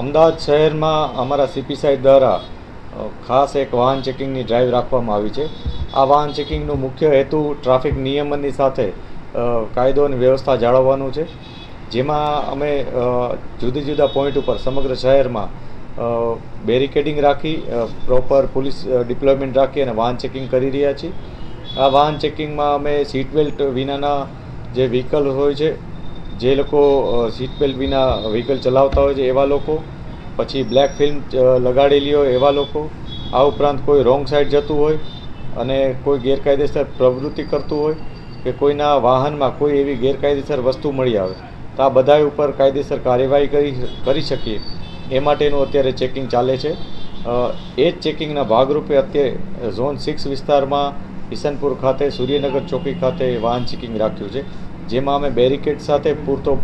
અમદાવાદ શહેરમાં અમારા સીપી દ્વારા ખાસ એક વાહન ચેકિંગની ડ્રાઈવ રાખવામાં આવી છે. આ વાહન ચેકિંગનો મુખ્ય હેતુ ટ્રાફિક નિયમનની સાથે કાયદો અને વ્યવસ્થા જાળવવાનું છે. જેમાં અમે જુદી જુદા પોઈન્ટ ઉપર સમગ્ર શહેરમાં બેરિકેડિંગ રાખી પ્રોપર પોલીસ ડિપ્લોયમેન્ટ રાખી અને વાહન ચેકિંગ કરી રહ્યા છીએ. આ વાહન ચેકિંગમાં અમે સીટ બેલ્ટ વિનાના જે વ્હીકલ હોય છે, જે લોકો સીટ બેલ્ટ વિના વ્હીકલ ચલાવતા હોય છે, એવા લોકો, પછી બ્લેક ફિલ્મ લગાડેલી હોય એવા લોકો, આ ઉપરાંત કોઈ રોંગ સાઈડ જતું હોય અને કોઈ ગેરકાયદેસર પ્રવૃત્તિ કરતું હોય કે કોઈના વાહનમાં કોઈ એવી ગેરકાયદેસર વસ્તુ મળી આવે, તો આ બધા ઉપર કાયદેસર કાર્યવાહી કરી કરી શકીએ. એ માટેનું અત્યારે ચેકિંગ ચાલે છે. એ જ ચેકિંગના ભાગરૂપે અત્યારે ઝોન સિક્સ વિસ્તારમાં ઈસનપુર ખાતે, સૂર્યનગર ચોકી ખાતે વાહન ચેકિંગ રાખ્યું છે, જેમાં અમે બેરિકેડ સાથે પૂરતો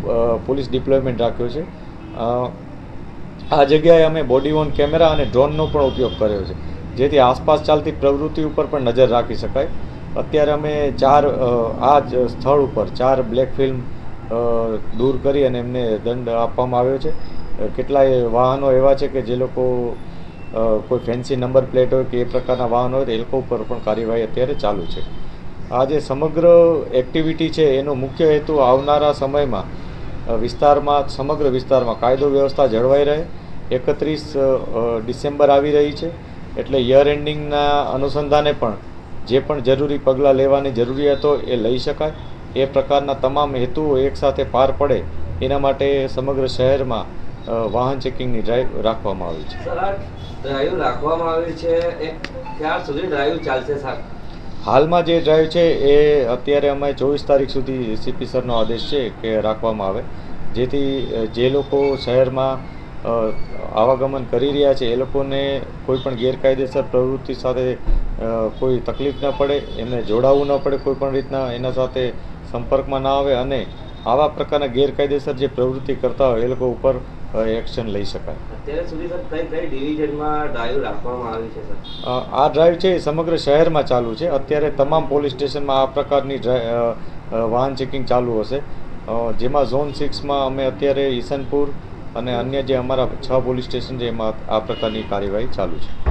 પોલીસ ડિપ્લોયમેન્ટ રાખ્યો છે. આ જગ્યાએ અમે બોડી ઓન કેમેરા અને ડ્રોનનો પણ ઉપયોગ કર્યો છે, જેથી આસપાસ ચાલતી પ્રવૃત્તિ ઉપર પણ નજર રાખી શકાય. અત્યારે અમે ચાર આ જ સ્થળ ઉપર ચાર બ્લેક ફિલ્મ દૂર કરી અને એમને દંડ આપવામાં આવ્યો છે. કેટલાય વાહનો એવા છે કે જે લોકો કોઈ ફેન્સી નંબર પ્લેટ હોય કે એ પ્રકારના વાહન હોય તો એ લોકો ઉપર પણ કાર્યવાહી અત્યારે ચાલુ છે. આ જે સમગ્ર એક્ટિવિટી છે એનો મુખ્ય હેતુ આવનારા સમયમાં વિસ્તારમાં, સમગ્ર વિસ્તારમાં કાયદો વ્યવસ્થા જળવાઈ રહે. એકત્રીસ ડિસેમ્બર આવી રહી છે. એટલે યર એન્ડિંગના અનુસંધાને પણ જે પણ જરૂરી પગલાં લેવાની જરૂરિયાતો એ લઈ શકાય. એ પ્રકારના તમામ હેતુઓ એકસાથે પાર પડે એના માટે સમગ્ર શહેરમાં વાહન ચેકિંગની ડ્રાઈવ રાખવામાં આવી છે. ડ્રાઈવ રાખવામાં આવે છે? એ ક્યાર સુધી ડ્રાઈવ ચાલશે સર? હાલમાં જે ડ્રાઈવ છે એ અત્યારે અમે ચોવીસ તારીખ સુધી સીપી સરનો આદેશ છે કે રાખવામાં આવે. જેથી જે લોકો શહેરમાં આવાગમન કરી રહ્યા છે, એ લોકોને કોઈ પણ ગેરકાયદેસર પ્રવૃત્તિ સાથે કોઈ તકલીફ ન પડે, એમને જોડાવવું ન પડે કોઈ પણ રીતના, એના સાથે સંપર્કમાં ના આવે અને આવા પ્રકારના ગેરકાયદેસર જે પ્રવૃત્તિ કરતા હોય, એ લોકો ઉપર એક્શન લઈ શકાય. અત્યાર સુધી સર કઈ કઈ ડિવિઝનમાં ડ્રાઈવ રાખવામાં આવી છે સર? આ ડ્રાઈવ છે એ સમગ્ર શહેરમાં ચાલુ છે. અત્યારે તમામ પોલીસ સ્ટેશનમાં આ પ્રકારની વાહન ચેકિંગ ચાલુ હશે. જેમાં ઝોન સિક્સમાં અમે અત્યારે ઈસનપુર અને અન્ય જે અમારા છ પોલીસ સ્ટેશન છે એમાં આ પ્રકારની કાર્યવાહી ચાલુ છે.